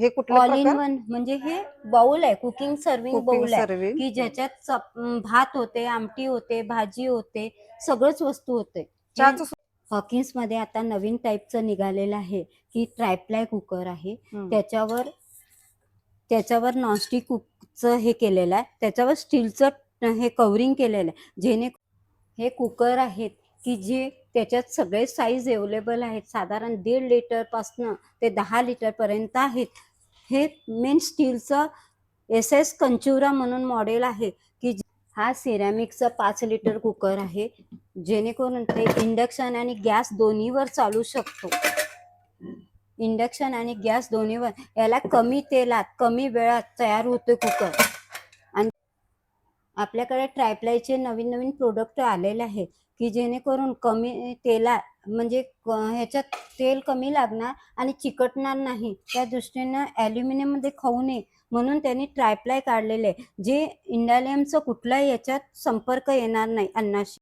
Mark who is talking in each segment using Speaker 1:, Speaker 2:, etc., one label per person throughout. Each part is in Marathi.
Speaker 1: हे कुठलं
Speaker 2: ऑल इन
Speaker 1: प्रकार?
Speaker 2: वन म्हणजे हे बाउल आहे कुकिंग सर्विंग बाउल आहे.
Speaker 1: सर्विंग
Speaker 2: की ज्याच्यात चप- अं, भात होते आमटी होते भाजी होते सगळंच वस्तू होते.
Speaker 1: चहाचं सु-
Speaker 2: हॉकिन्समध्ये आता नवीन टाईपचं निघालेलं आहे की ट्रायप्लाय कुकर आहे.
Speaker 1: हम्म.
Speaker 2: त्याच्यावर त्याच्यावर नॉनस्टिक कुकचं हे केलेलं आहे. त्याच्यावर स्टीलचं हे कवरिंग केलेलं आहे. जेणे हे कुकर आहेत की जे त्याच्यात सगळे साईज अवेलेबल आहेत. साधारण दीड लिटरपासनं ते दहा लिटरपर्यंत आहेत. हे मेन स्टीलचं एस एस कंचुरा म्हणून मॉडेल आहे की हा सिरॅमिकचा पाच लिटर कुकर आहे जेणेकरून ते इंडक्शन आणि गॅस दोन्हीवर चालू शकतो. इंडक्शन आणि गॅस दोन्हीवर याला कमी तेलात कमी वेळात तयार होते कुकर आपल्याकडे ट्रायप्लायचे नवीन नवीन प्रोडक्ट आलेले आहेत की जेणेकरून कमी तेला म्हणजे क- ह्याच्यात तेल कमी लागणार आणि चिकटणार नाही. त्या दृष्टीनं ॲल्युमिनियममध्ये खाऊ नये म्हणून त्यांनी ट्रायप्लाय काढलेले आहे. जे इंडालियमचं कुठलाही याच्यात संपर्क येणार नाही अन्नाशी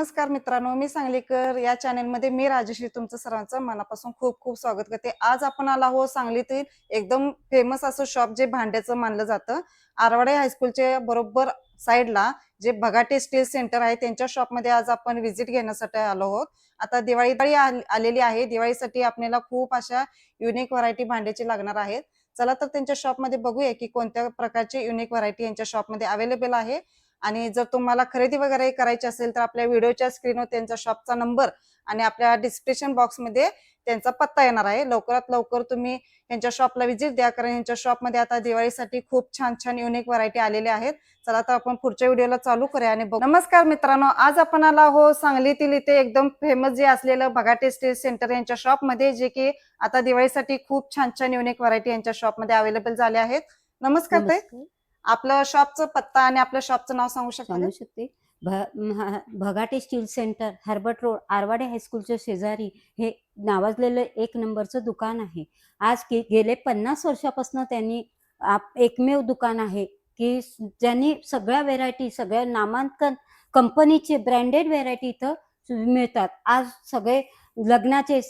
Speaker 1: नमस्कार मित्रांनो मी सांगलीकर. या चॅनेलमध्ये मी राजश्री तुमचं सर्वांचं मनापासून खूप खूप स्वागत करते. आज आपण आला आहोत सांगलीतील एकदम फेमस असं शॉप जे भांड्याचं मानलं जातं. आरवाडे हायस्कूलच्या बरोबर साईडला जे भगाटे स्टील सेंटर आहे त्यांच्या शॉपमध्ये आज आपण व्हिजिट घेण्यासाठी आलो आहोत. आता दिवाळी दिवाळी आलेली आहे. दिवाळीसाठी आपल्याला खूप अशा युनिक व्हरायटी भांड्याची लागणार आहेत. चला तर त्यांच्या शॉपमध्ये बघूया की कोणत्या प्रकारची युनिक व्हरायटी यांच्या शॉपमध्ये अवेलेबल आहे. आणि जर तुम्हाला खरेदी वगैरे करायची असेल तर आपल्या व्हिडिओच्या स्क्रीनवर त्यांचा शॉपचा नंबर आणि आपल्या डिस्क्रिप्शन बॉक्समध्ये त्यांचा पत्ता येणार आहे. लवकरात लवकर तुम्ही यांच्या शॉपला व्हिजिट द्या. कारण यांच्या शॉपमध्ये आता दिवाळीसाठी खूप छान छान युनिक व्हरायटी आलेल्या आहेत. चला तर आपण पुढच्या व्हिडिओला चालू करूया आणि नमस्कार मित्रांनो आज आपण आला हो सांगलीतील इथे एकदम फेमस जे असलेलं भगाटे स्टील सेंटर यांच्या शॉपमध्ये जे की आता दिवाळीसाठी खूप छान छान युनिक व्हरायटी यांच्या शॉपमध्ये अवेलेबल झाले आहेत. नमस्कार ताई.
Speaker 2: नमस्कार.
Speaker 1: आपलं शॉपचं पत्ता आणि आपल्या शॉपचं नाव सांगू शकता
Speaker 2: सांगू शकते. भ- Bhagate steel centre Herbert road Arwade हायस्कूलच्या शेजारी हे नावाजलेलं एक नंबरचं दुकान आहे. आज गेले पन्नास वर्षापासून त्यांनी आप- एकमेव दुकान आहे की स- ज्यांनी सगळ्या व्हेरायटी सगळ्या नामांकन कंपनीचे ब्रँडेड व्हेरायटी इथं मिळतात. आज सगळे लग्नाचे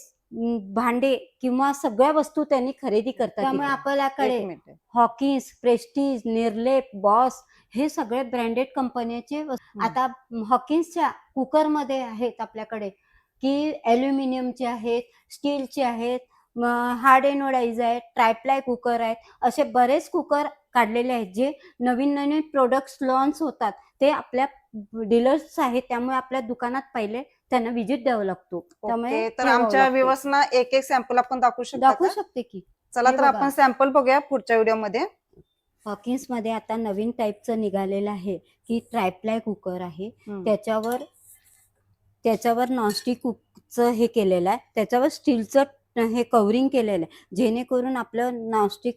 Speaker 2: भांडे किंवा सगळ्या वस्तू त्यांनी खरेदी करतात त्यामुळे. आपल्याकडे हॉकिन्स प्रेस्टीज निर्लेप बॉस हे सगळे ब्रँडेड कंपन्याचे. आता हॉकिन्सच्या कुकरमध्ये आहेत आपल्याकडे की ॲल्युमिनियमचे आहेत स्टीलचे आहेत हार्ड एनोडाईज आहेत ट्रायप्लाय कुकर आहेत असे बरेच कुकर काढलेले आहेत जे नवीन नवीन प्रोडक्ट्स लॉन्च होतात ते आपल्या डीलर्स आहेत त्यामुळे आपल्या दुकानात पहिले त्यांना व्हिजिट द्यावं लागतो.
Speaker 1: ओके तर आमच्या. व्ह्युअर्सना एक एक सॅम्पल आपण दाखवू शकतो
Speaker 2: दाखवू शकते की.
Speaker 1: चला तर. आपण सॅम्पल बघूया पुढच्या व्हिडिओमध्ये.
Speaker 2: हॉकिन्समध्ये आता नवीन टाईपचं निघालेलं आहे. की ट्रायप्लाय कुकर आहे. त्याच्यावर त्याच्यावर नॉनस्टिक कुकचं हे केलेलं आहे. त्याच्यावर स्टीलचं हे कवरिंग केलेलं आहे. जेणेकरून आपलं नॉनस्टिक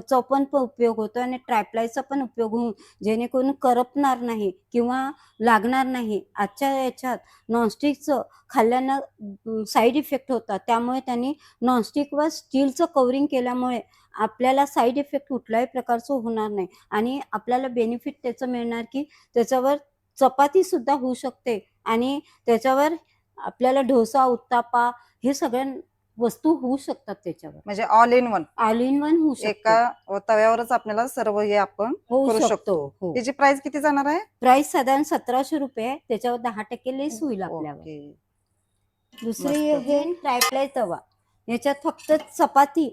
Speaker 2: चा पण उपयोग होतो आणि ट्रॅपलाईचा पण उपयोग होऊन जेणेकरून करपणार नाही किंवा लागणार नाही आजच्या याच्यात नॉनस्टिकचं खाल्ल्यानं साईड इफेक्ट होतात. त्यामुळे त्यांनी नॉनस्टिक व स्टीलचं कवरिंग केल्यामुळे आपल्याला साईड इफेक्ट कुठल्याही प्रकारचं होणार नाही. आणि आपल्याला बेनिफिट त्याचं मिळणार की त्याच्यावर चपाती सुद्धा होऊ शकते आणि त्याच्यावर आपल्याला डोसा उत्तापा हे सगळ्या वस्तू होऊ शकतात त्याच्यावर.
Speaker 1: म्हणजे all in one
Speaker 2: all in one होऊ शकतो.
Speaker 1: एका तव्यावरच आपल्याला सर्व हे आपण
Speaker 2: होऊ
Speaker 1: करू
Speaker 2: शकतो
Speaker 1: शकतो.
Speaker 2: हो.
Speaker 1: त्याची प्राइस किती जाणार आहे?
Speaker 2: प्राइस साधारण सतराशे रुपये आहे. त्याच्यावर दहा टक्के लेस होईल आपल्यावर.
Speaker 1: ओके.
Speaker 2: दुसरी
Speaker 1: मस्त.
Speaker 2: हे ट्रायप्लाय तवा. याच्यात फक्त चपाती.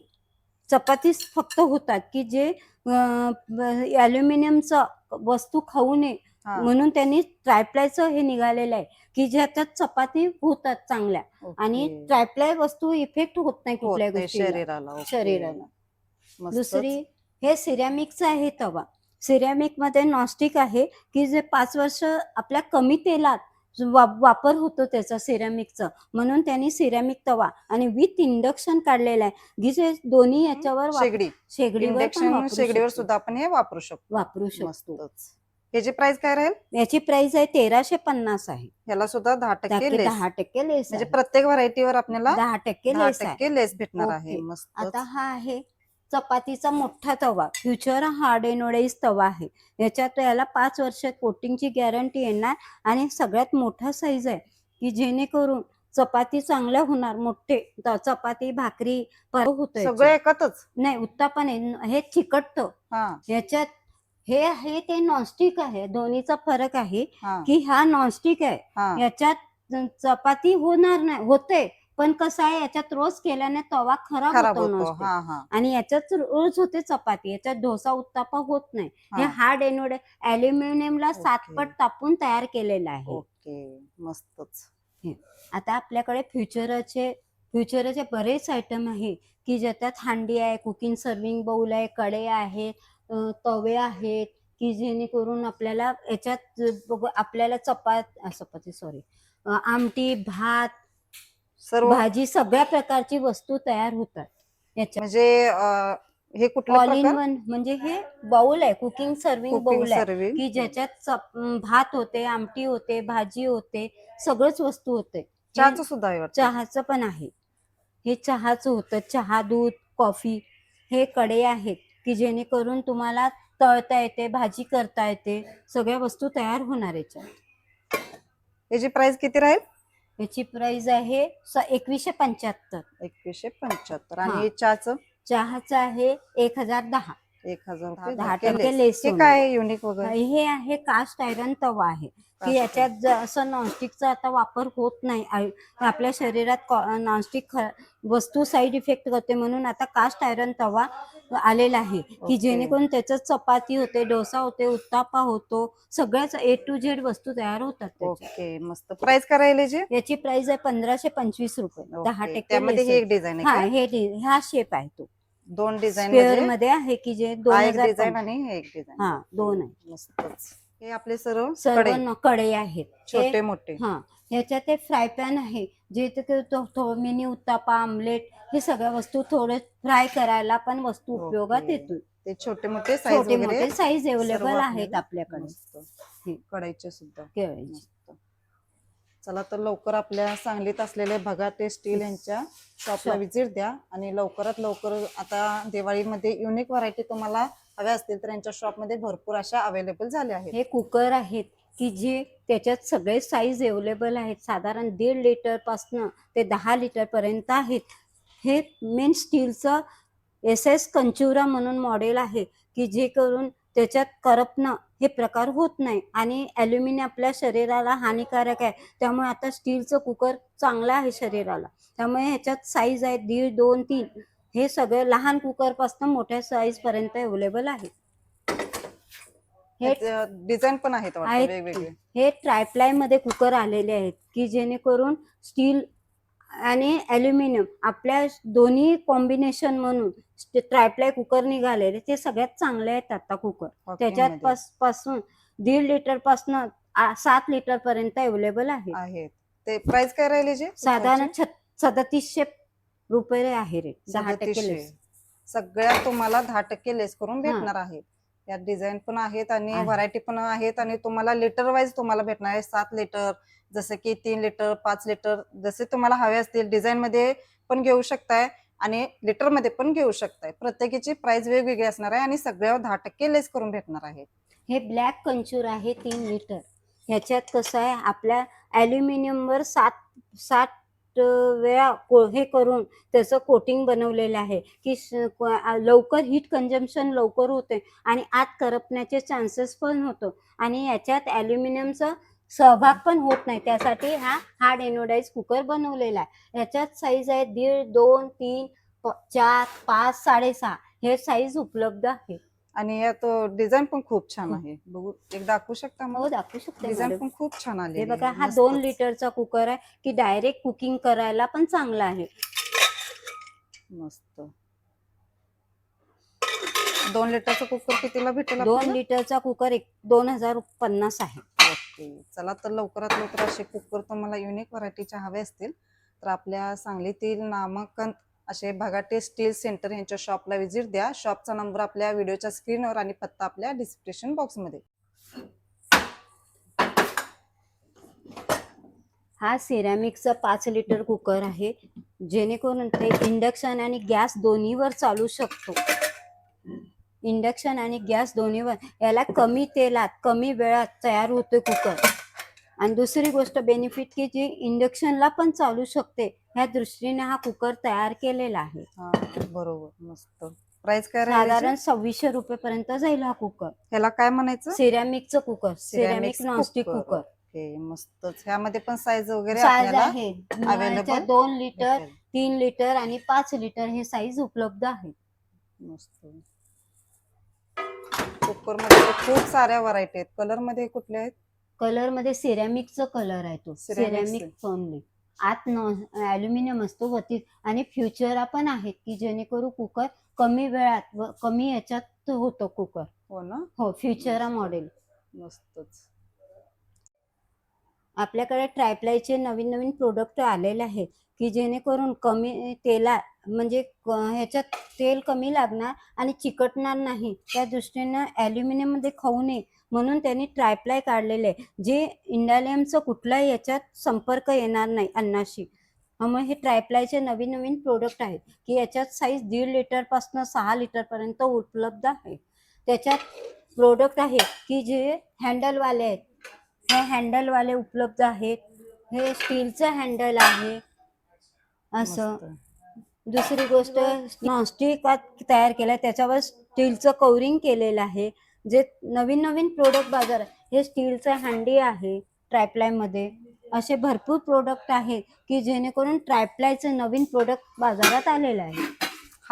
Speaker 2: चपाती फक्त होतात की जे ॲल्युमिनियमचं वस्तू खाऊ नये.
Speaker 1: हा,
Speaker 2: म्हणून त्यांनी ट्रायप्लायचं हे निघालेलं आहे. की ज्याच्यात चपाती होतात चांगल्या. आणि ट्रायप्लाय वस्तू इफेक्ट होत नाही
Speaker 1: नाही
Speaker 2: गोष्टीला.
Speaker 1: शरीराला.
Speaker 2: शरीराला. दुसरी हे सिरॅमिकचं आहे तवा. सिरॅमिकमध्ये नॉस्टिक आहे की जे पाच वर्ष आपल्या कमी तेलात वापर होतो त्याचा सिरॅमिकचा. म्हणून त्यांनी सिरॅमिक तवा आणि विथ इंडक्शन काढलेला आहे. की जे दोन्ही याच्यावर
Speaker 1: शेगडी.
Speaker 2: शेगडीवर.
Speaker 1: सुद्धा आपण हे वापरू शकतो.
Speaker 2: वापरू शकतो.
Speaker 1: याची प्राइस काय राहील?
Speaker 2: याची प्राइस आहे तेराशे पन्नास आहे.
Speaker 1: याला सुद्धा दहा टक्के लेस
Speaker 2: दहा टक्के लेस
Speaker 1: म्हणजे. प्रत्येक व्हरायटीवर आपल्याला
Speaker 2: दहा टक्के लेस
Speaker 1: टक्के लेस भेटणार आहे.
Speaker 2: आता हा आहे चपातीचा मोठा तवा. फ्युचर हार्ड एनोडाईज तवा आहे. याच्यात याला पाच वर्ष कोटिंगची गॅरंटी येणार आणि सगळ्यात मोठा साईज आहे. की जेणेकरून चपाती चांगल्या होणार. मोठे चपाती भाकरी होतोय.
Speaker 1: सगळं एकतच
Speaker 2: नाही उत्तापन आहे. हे चिकटतं. याच्यात हे आहे ते नॉनस्टिक आहे. दोन्हीचा फरक आहे
Speaker 1: हा.
Speaker 2: की हा नॉनस्टिक आहे.
Speaker 1: हा.
Speaker 2: याच्यात चपाती होणार नाही होते पण कसं आहे याच्यात रोज केल्याने तवा खराब
Speaker 1: खराब
Speaker 2: होतो
Speaker 1: होतो.
Speaker 2: नॉनस्टिक
Speaker 1: हा हा.
Speaker 2: आणि याच्यात रोज होते चपाती याच्यात डोसा उत्तापा होत नाही. हे.
Speaker 1: हा.
Speaker 2: हार्ड एनोड अल्युमिनियमला
Speaker 1: ओके.
Speaker 2: पट तापून तयार केलेलं आहे.
Speaker 1: ओके मस्तच.
Speaker 2: आता आपल्याकडे फ्युचरचे फ्युचरचे बरेच आयटम आहे की ज्याच्यात हांडी आहे कुकिंग सर्विंग बाउल आहे कडे आहे तवे आहेत की जेणेकरून आपल्याला याच्यात आपल्याला चपात चपाती सॉरी आमटी भात
Speaker 1: सर्व
Speaker 2: भाजी सगळ्या प्रकारची वस्तू तयार होतात. याच्यात
Speaker 1: म्हणजे अं, हे कुठलं
Speaker 2: ऑल इन वन म्हणजे हे बाउल आहे कुकिंग सर्विंग बाउल आहे
Speaker 1: सर्विंग
Speaker 2: की ज्याच्यात चप- अं, भात होते आमटी होते भाजी होते सगळंच वस्तू होते.
Speaker 1: चहाचं सुद्धा आहे वाटतं.
Speaker 2: चहाचं पण आहे. हे चहाचं होतं चहा दूध कॉफी हे कडे आहेत. की जेणेकरून तुम्हाला तळता येते भाजी करता येते सगळ्या वस्तू तयार होणार याच्यात.
Speaker 1: याची प्राइस किती राहील?
Speaker 2: याची प्राइस आहे एकवीसशे पंच्याहत्तर.
Speaker 1: एकवीसशे पंच्याहत्तर. आणि चहाचं?
Speaker 2: चहाचं आहे एक हजार दहा.
Speaker 1: एक हजार
Speaker 2: दहा टक्के
Speaker 1: लेस. हे. काय युनिक वगैरे
Speaker 2: हे आहे कास्ट आयरन तवा आहे की याच्यात ज- असं नॉनस्टिकचा आता वापर होत नाही आपल्या शरीरात नॉनस्टिक वस्तू साईड इफेक्ट करते म्हणून आता कास्ट आयरन तवा आलेला आहे की. जेणेकरून त्याच्यात चपाती होते डोसा होते उत्तापा होतो सगळ्याच ए टू झेड वस्तू तयार होतात.
Speaker 1: ओके मस्त प्राइस काय राहील याची
Speaker 2: प्राइस आहे पंधराशे पंचवीस रुपये दहा. टक्के
Speaker 1: ही डिझाईन
Speaker 2: हा हे हा शेप आहे तो?
Speaker 1: दोन डिझाईन
Speaker 2: स्क्वेअरमध्ये. आहे की जे दोन
Speaker 1: एक
Speaker 2: हजार
Speaker 1: डिझाईन आणि हे एक डिझाईन
Speaker 2: हा दोन आहे.
Speaker 1: मस्तच. हे आपले सर्व सर्वकडे.
Speaker 2: न- कडे आहेत.
Speaker 1: छोटे मोठे.
Speaker 2: हा ह्याच्यात ते फ्राय पॅन आहे जे ते ते तो- तो मिनी उत्तापा आमलेट हे सगळ्या वस्तू थोडे फ्राय करायला पण वस्तू
Speaker 1: ओके.
Speaker 2: उपयोगात येतील
Speaker 1: ते छोटे मोठे साईज
Speaker 2: छोटे
Speaker 1: वगैरे
Speaker 2: मोठे साईज
Speaker 1: सर्व
Speaker 2: अवेलेबल आहेत आपल्याकडे.
Speaker 1: मस्त.
Speaker 2: हे.
Speaker 1: कढईचे सुद्धा.
Speaker 2: केळीचे.
Speaker 1: चला तर लवकर आपल्या सांगलीत असलेले भगाटे स्टील यांच्या शॉपला. विजिट द्या आणि लवकरात लवकर आता दिवाळीमध्ये युनिक व्हरायटी तुम्हाला हव्या असतील तर यांच्या शॉपमध्ये भरपूर अशा अवेलेबल झाल्या आहेत.
Speaker 2: हे कुकर आहेत की जे त्याच्यात सगळे साईज अवेलेबल आहेत. साधारण दीड लिटर पासनं ते दहा लिटर पर्यंत आहेत. हे मेन स्टीलचं एस एस कंचुरा म्हणून मॉडेल आहे की जे करून त्याच्यात करपणं हे प्रकार होत नाही. आणि ॲल्युमिनियम आपल्या शरीराला हानिकारक आहे. त्यामुळे आता स्टीलचं कुकर चांगलं आहे शरीराला. त्यामुळे ह्याच्यात साईज आहे दीड दोन तीन. हे सगळं लहान कुकरपासून मोठ्या साईज पर्यंत अवेलेबल आहे. हे
Speaker 1: डिझाईन पण आहेत
Speaker 2: हे ट्रायप्लायमध्ये कुकर आलेले आहेत. की जेणेकरून स्टील आणि ॲल्युमिनियम आपल्या दोन्ही कॉम्बिनेशन म्हणून ट्रायप्लाय कुकर निघालेले ते सगळ्यात चांगले आहेत आता कुकर त्याच्यात पास- पासून दीड लिटरपासून सात लिटर पर्यंत अवेलेबल आहे
Speaker 1: ते प्राइस काय राहील
Speaker 2: साधारण सदतीसशे रुपये आहे रेट दहा टक्के
Speaker 1: सगळ्यात तुम्हाला दहा टक्के लेस करून भेटणार आहे यात डिझाईन पण आहेत आणि
Speaker 2: आहे.
Speaker 1: व्हरायटी पण आहेत आणि तुम्हाला लिटर वाईज तुम्हाला भेटणार आहे सात लिटर जसं की तीन लिटर पाच लिटर जसे तुम्हाला हवे असतील. डिझाईन मध्ये पण घेऊ शकताय आणि लिटरमध्ये पण घेऊ शकताय. प्रत्येकीची प्राइस वेगवेगळी असणार आहे आणि सगळ्यावर दहा टक्के लेस करून भेटणार आहे.
Speaker 2: हे ब्लॅक कंचूर आहे तीन लिटर. ह्याच्यात कसं आहे आपल्या ॲल्युमिनियमवर सात सात वेळा को- हे करून त्याचं कोटिंग बनवलेलं आहे. की लवकर हीट कंजम्पशन लवकर होते आणि आत करपण्याचे चान्सेस पण होतो. आणि याच्यात ॲल्युमिनियमचा सहभाग पण होत नाही. त्यासाठी हा हार्ड एनोडाईज कुकर बनवलेला आहे. याच्यात साईज आहे दीड दोन तीन चार पाच साडेसहा हे साईज उपलब्ध आहे.
Speaker 1: आणि यात डिझाईन पण खूप छान. आहे. बघू एक दाखवू शकता
Speaker 2: हो दाखवू शकते
Speaker 1: डिझाईन
Speaker 2: मॅडम.
Speaker 1: पण खूप छान आली
Speaker 2: हे बघा हा दोन लिटरचा कुकर आहे की डायरेक्ट कुकिंग करायला पण चांगला आहे.
Speaker 1: मस्त. दोन लिटरचा कुकर कितीला भेटेल
Speaker 2: दोन
Speaker 1: आपल्याला?
Speaker 2: लिटरचा कुकर एक दोन हजार पन्नास आहे.
Speaker 1: ओके. चला तर लवकरात लवकर असे कुकर तुम्हाला युनिक व्हरायटीचे हवे असतील तर आपल्या सांगलीतील नामांकन असे भगाटे स्टील सेंटर यांच्या शॉपला व्हिजिट द्या. शॉपचा नंबर आपल्या व्हिडिओच्या स्क्रीनवर आणि पत्ता आपल्या डिस्क्रिप्शन बॉक्समध्ये.
Speaker 2: हा सिरॅमिकचा पाच लिटर कुकर आहे. जेणेकरून ते इंडक्शन आणि गॅस दोन्हीवर चालू शकतो. इंडक्शन आणि गॅस दोन्हीवर याला कमी तेलात कमी वेळात तयार होते कुकर. आणि दुसरी गोष्ट बेनिफिट की जी इंडक्शनला पण चालू शकते ह्या दृष्टीने हा कुकर तयार केलेला आहे.
Speaker 1: बरोबर मस्त. प्राइस काय
Speaker 2: साधारण? सव्वीसशे रुपये पर्यंत जाईल हा कुकर
Speaker 1: ह्याला काय म्हणायचं?
Speaker 2: सिरॅमिकचं कुकर सिरॅमिक नॉनस्टिक. कुकर
Speaker 1: मस्तच. ह्यामध्ये पण साईज वगैरे
Speaker 2: आहे. ह्याच्यात दोन लिटर. तीन लिटर आणि पाच लिटर हे साईज उपलब्ध आहे.
Speaker 1: मस्त. कुकरमध्ये खूप साऱ्या व्हरायटी आहेत. कलरमध्ये कुठले आहेत?
Speaker 2: कलरमध्ये सिरॅमिकचा कलर आहे तो. सिरॅमिक ओनली आत अल्युमिनियम असतो वरती. आणि फ्युचर पण आहेत की जेणेकरून कुकर कमी वेळात व कमी याच्यात होतो कुकर
Speaker 1: हो ना?
Speaker 2: हो फ्युचरा मॉडेल
Speaker 1: मस्तच.
Speaker 2: आपल्याकडे ट्रायप्लायचे नवीन नवीन प्रोडक्ट आलेले आहेत की जेणेकरून कमी तेला म्हणजे क- ह्याच्यात तेल कमी लागणार आणि चिकटणार नाही. त्या दृष्टीनं ॲल्युमिनियममध्ये खाऊ नये म्हणून त्यांनी ट्रायप्लाय काढलेले आहे. जे इंडालियमचं कुठलाही याच्यात संपर्क येणार नाही अन्नाशी. त्यामुळे हे ट्रायप्लायचे नवीन नवीन प्रोडक्ट आहेत की याच्यात साईज दीड लिटरपासून सहा लिटरपर्यंत उपलब्ध आहे. त्याच्यात प्रोडक्ट आहे की जे हँडलवाले आहेत. हे हँडलवाले उपलब्ध आहेत. हे स्टीलचं हँडल आहे. असं. दुसरी गोष्ट नॉनस्टिक तयार केलं त्याच्यावर स्टीलचं कवरिंग केलेलं आहे. जे नवीन नवीन प्रोडक्ट बाजारात हे स्टीलचं हँडी आहे ट्रायप्लायमध्ये असे भरपूर प्रोडक्ट आहेत की जेणेकरून ट्रायप्लायचं नवीन प्रोडक्ट बाजारात आलेलं आहे.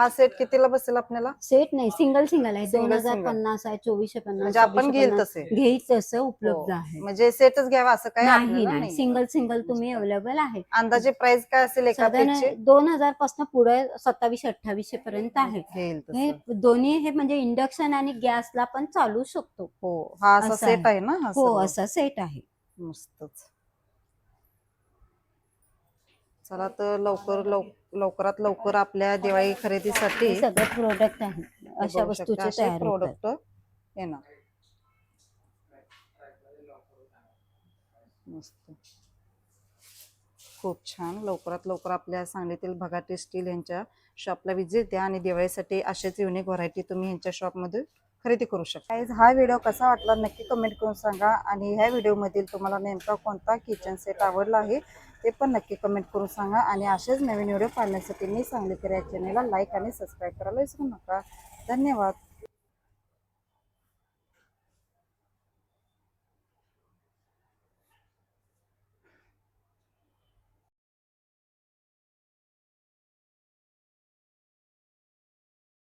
Speaker 1: हा सेट कितीला बसेल आपल्याला
Speaker 2: सेट नाही सिंगल सिंगल आहे
Speaker 1: Single
Speaker 2: दोन हजार
Speaker 1: single.
Speaker 2: पन्नास आहे चोवीसशे पन्नास
Speaker 1: म्हणजे आपण
Speaker 2: सव्वीसशे
Speaker 1: घेईल
Speaker 2: पन्नास.
Speaker 1: तसे
Speaker 2: घेईल तसं उपलब्ध
Speaker 1: हो.
Speaker 2: आहे
Speaker 1: म्हणजे सेटच घ्यावा असं काही
Speaker 2: नाही
Speaker 1: आपल्याला
Speaker 2: नाही
Speaker 1: नाही.
Speaker 2: सिंगल सिंगल तुम्ही अवेलेबल आहे
Speaker 1: अंदाजे प्राइस काय असेल एका
Speaker 2: साधारण
Speaker 1: पेजची
Speaker 2: दोन हजारपासून पुढे सत्तावीसशे अठ्ठावीसशे पर्यंत आहे
Speaker 1: घेईल
Speaker 2: हे. दोन्ही हे म्हणजे इंडक्शन आणि गॅसला पण चालू शकतो
Speaker 1: हो हा असा
Speaker 2: असं
Speaker 1: सेट
Speaker 2: आहे.
Speaker 1: आहे ना हा
Speaker 2: हो
Speaker 1: सर्व?
Speaker 2: असा सेट आहे
Speaker 1: मस्तच चला तर लवकर लव- लवकरात लवकर आपल्या दिवाळी खरेदीसाठी
Speaker 2: सगळे प्रोडक्ट आहे. अशा वस्तूचे तयार
Speaker 1: प्रोडक्ट येणार. मस्त. खूप छान. लवकरात लवकर आपल्या सांगलीतील भगाटे स्टील यांच्या शॉपला विजिट द्या आणि दिवाळीसाठी असेच युनिक व्हरायटी तुम्ही यांच्या शॉपमध्ये खरेदी करू शकता. हा व्हिडिओ कसा वाटला नक्की कमेंट करून सांगा. आणि ह्या व्हिडिओमधील तुम्हाला नेमका कोणता किचन सेट आवडला आहे ते पण नक्की कमेंट करून सांगा. आणि असेच नवीन व्हिडिओ पाहण्यासाठी मी सांगली या चॅनेलला लाईक आणि सबस्क्राईब करायला विसरू नका. धन्यवाद.